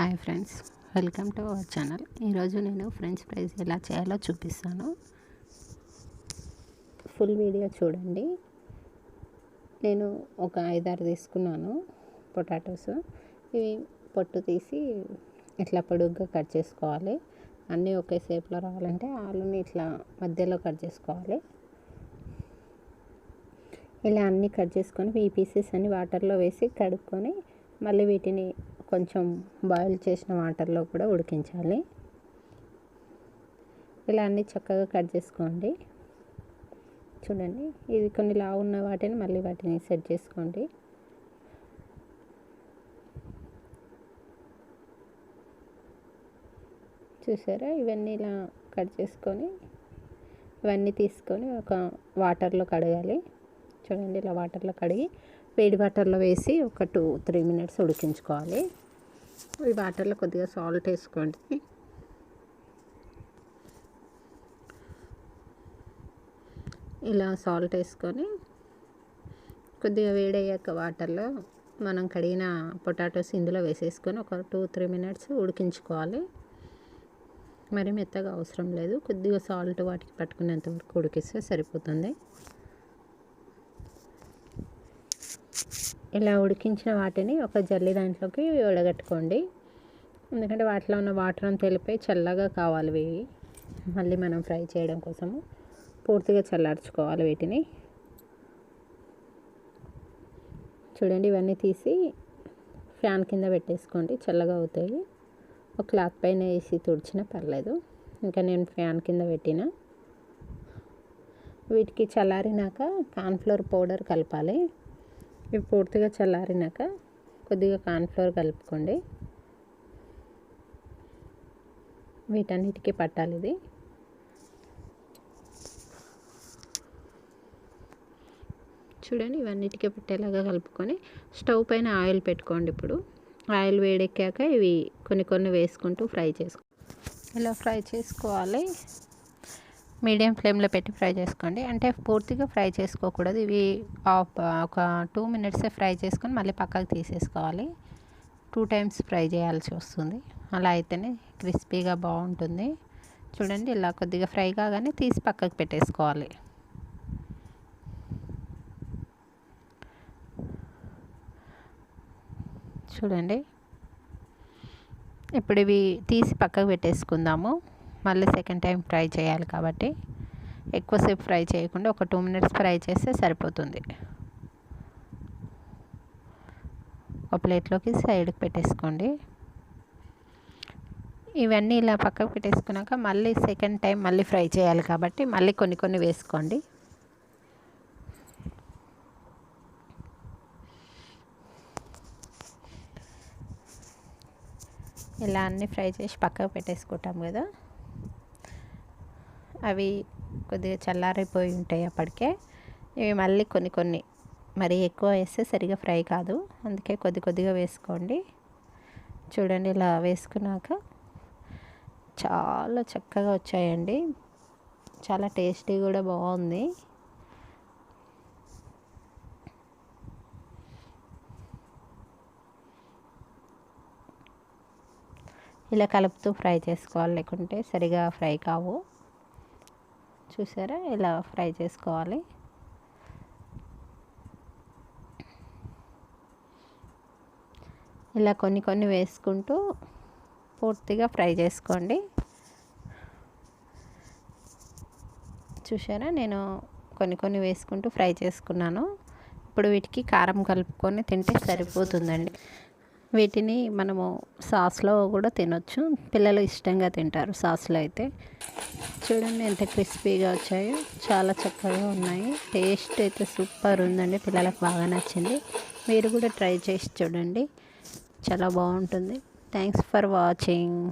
Hi friends welcome to our channel. ఈరోజు నేను French fries ఎలా చేయాలో చూపిస్తాను. ఫుల్ వీడియో చూడండి. నేను ఒక ఐదారు తీసుకున్నాను పొటాటోస్. ఇవి పొట్టు తీసి ఇట్లా పొడుగ్గా కట్ చేసుకోవాలి. అన్నీ ఒకే షేప్లో రావాలంటే ఆలుని ఇట్లా మధ్యలో కట్ చేసుకోవాలి. ఇలా అన్నీ కట్ చేసుకొని ఈ పీసెస్ అన్ని వాటర్లో వేసి కడుక్కొని మళ్ళీ వీటిని కొంచెం బాయిల్ చేసిన వాటర్లో కూడా ఉడికించాలి. ఇలా అన్నీ చక్కగా కట్ చేసుకోండి. చూడండి ఇది కొన్ని లావు ఉన్న వాటిని మళ్ళీ వాటిని సెట్ చేసుకోండి. చూసారా? ఇవన్నీ ఇలా కట్ చేసుకొని ఇవన్నీ తీసుకొని ఒక వాటర్లో కడగాలి. చూడండి ఇలా వాటర్లో కడిగి వేడి వాటర్లో వేసి ఒక టూ త్రీ మినిట్స్ ఉడికించుకోవాలి. ఈ వాటర్లో కొద్దిగా సాల్ట్ వేసుకోండి. ఇలా సాల్ట్ వేసుకొని కొద్దిగా వేడయ్యాక వాటర్లో మనం కడిగిన పొటాటోస్ ఇందులో వేసేసుకొని ఒక టూ త్రీ మినిట్స్ ఉడికించుకోవాలి. మరి మెత్తగా అవసరం లేదు. కొద్దిగా సాల్ట్ వాటికి పట్టుకునేంత వరకు ఉడికిస్తే సరిపోతుంది. ఇలా ఉడికించిన వాటిని ఒక జల్లి దాంట్లోకి ఉడగట్టుకోండి. ఎందుకంటే వాటిలో ఉన్న వాటర్ అంతా వెళ్ళిపోయి చల్లగా కావాలి ఇవి. మళ్ళీ మనం ఫ్రై చేయడం కోసము పూర్తిగా చల్లార్చుకోవాలి వీటిని. చూడండి ఇవన్నీ తీసి ఫ్యాన్ కింద పెట్టేసుకోండి చల్లగా అవుతాయి. ఒక క్లాత్ పైన వేసి తుడిచినా పర్లేదు. ఇంకా నేను ఫ్యాన్ కింద పెట్టిన. వీటికి చల్లారినాక కార్న్ఫ్లోర్ పౌడర్ కలపాలి. ఇవి పూర్తిగా చల్లారినాక కొద్దిగా కార్న్ఫ్లోర్ కలుపుకోండి. వీటన్నిటికీ పట్టాలి ఇది. చూడండి ఇవన్నిటికీ పట్టేలాగా కలుపుకొని స్టవ్ పైన ఆయిల్ పెట్టుకోండి ఇప్పుడు. ఆయిల్ వేడెక్కాక ఇవి కొన్ని కొన్ని వేసుకుంటూ ఫ్రై చేసుకో ఇలా ఫ్రై చేసుకోవాలి. మీడియం ఫ్లేమ్లో పెట్టి ఫ్రై చేసుకోండి. అంటే పూర్తిగా ఫ్రై చేసుకోకూడదు. ఇవి ఒక టూ మినిట్సే ఫ్రై చేసుకొని మళ్ళీ పక్కకు తీసేసుకోవాలి. టూ టైమ్స్ ఫ్రై చేయాల్సి వస్తుంది. అలా అయితేనే క్రిస్పీగా బాగుంటుంది. చూడండి ఇలా కొద్దిగా ఫ్రై కాగానే తీసి పక్కకు పెట్టేసుకోవాలి. చూడండి. ఇప్పుడు ఇవి తీసి పక్కకు పెట్టేసుకుందాము. మళ్ళీ సెకండ్ టైం ఫ్రై చేయాలి కాబట్టి ఎక్కువసేపు ఫ్రై చేయకుండా ఒక టూ మినిట్స్ ఫ్రై చేస్తే సరిపోతుంది. ఒక ప్లేట్లోకి సైడ్కి పెట్టేసుకోండి. ఇవన్నీ ఇలా పక్కకు పెట్టేసుకున్నాక మళ్ళీ సెకండ్ టైం మళ్ళీ ఫ్రై చేయాలి కాబట్టి మళ్ళీ కొన్ని కొన్ని వేసుకోండి. ఇలా అన్నీ ఫ్రై చేసి పక్కకు పెట్టేసుకుంటాం కదా. అవి కొద్దిగా చల్లారైపోయి ఉంటాయి అప్పటికే. ఇవి మళ్ళీ కొన్ని కొన్ని మరి ఎక్కువ వేస్తే సరిగా ఫ్రై కాదు. అందుకే కొద్ది కొద్దిగా వేసుకోండి. చూడండి ఇలా వేసుకున్నాక చాలా చక్కగా వచ్చాయండి. చాలా టేస్టీ కూడా బాగుంది. ఇలా కలుపుతూ ఫ్రై చేసుకోవాలి లేకుంటే సరిగా ఫ్రై కావు. చూసారా? ఇలా ఫ్రై చేసుకోవాలి. ఇలా కొన్ని కొన్ని వేసుకుంటూ పూర్తిగా ఫ్రై చేసుకోండి. చూసారా? నేను కొన్ని కొన్ని వేసుకుంటూ ఫ్రై చేసుకున్నాను. ఇప్పుడు వీటికి కారం కలుపుకొని తింటే సరిపోతుందండి. వీటిని మనము సాస్లో కూడా తినొచ్చు. పిల్లలు ఇష్టంగా తింటారు సాస్లో అయితే. చూడండి ఎంత క్రిస్పీగా వచ్చాయో. చాలా చక్కగా ఉన్నాయి. టేస్ట్ అయితే సూపర్ ఉందండి. పిల్లలకు బాగా నచ్చింది. మీరు కూడా ట్రై చేసి చూడండి. చాలా బాగుంటుంది. Thanks for watching.